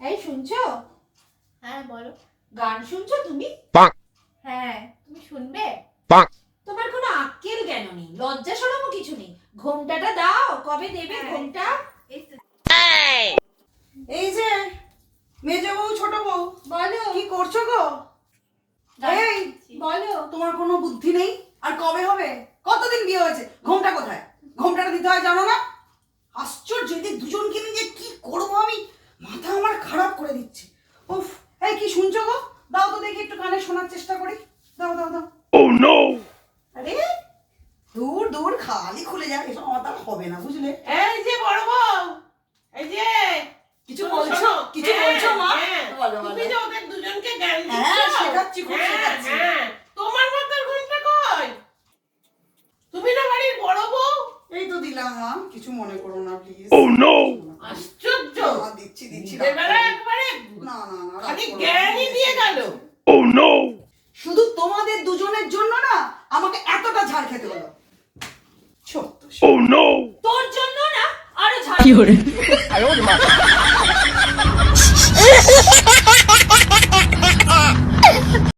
এই শুনছো? হ্যাঁ বলো। গান শুনছো তুমি? হ্যাঁ তুমি শুনবে? তোমার কোনো আক্কেল জ্ঞান নেই লজ্জা সরমও কিছু নেই। ঘোমটাটা দাও কবে দেবে হ্যাঁ। ঘোমটা? এই এই। যে মেজ বউ ছোট বউ বলো। কি করছ গো? এই বলো। তোমার কোনো বুদ্ধি নেই? আর কবে হবে? কতদিন বিয়ে হয়েছে? ঘোমটা কোথায়? ঘোমটাটা দিতে হয় জানো না আশ্চর্য এদের দুজনকে নিয়ে যে কি করব আমি মাথা আমার খারাপ করে দিচ্ছে উফ এই কি শুনছো গো? দাও তো দেখি একটু কানে শোনার চেষ্টা করি। দাও দাও দাও। Oh no! আরে দূর দূর খালি খুলে যায় এসব আমার দ্বারা হবে না বুঝলে? এই যে বড় বউ এই যে। কিছু বলছো? কিছু হ্যাঁ, বলছো মা? হ্যাঁ। বলো তুমি যে ওদের দুজনকে জ্ঞান হ্যাঁ, শেখাচ্ছি, খুব হ্যাঁ, শেখাচ্ছি। হ্যাঁ। তোমার মাথার ঘুমটা কই? তুমি না বাড়ির বড় বউ? এই তো দিলাম মা কিছু মনে করো না প্লিজ Oh no! আশ্চর্য। দিচ্ছি দিচ্ছি না আগে জ্ঞানই দিয়ে গেল। oh, ও নো শুধু তোমাদের দুজনের জন্য না আমাকে এতটা ঝাড় খেতে হলো। ও নো oh, তোর জন্য না আরও ঝাড় কি হরে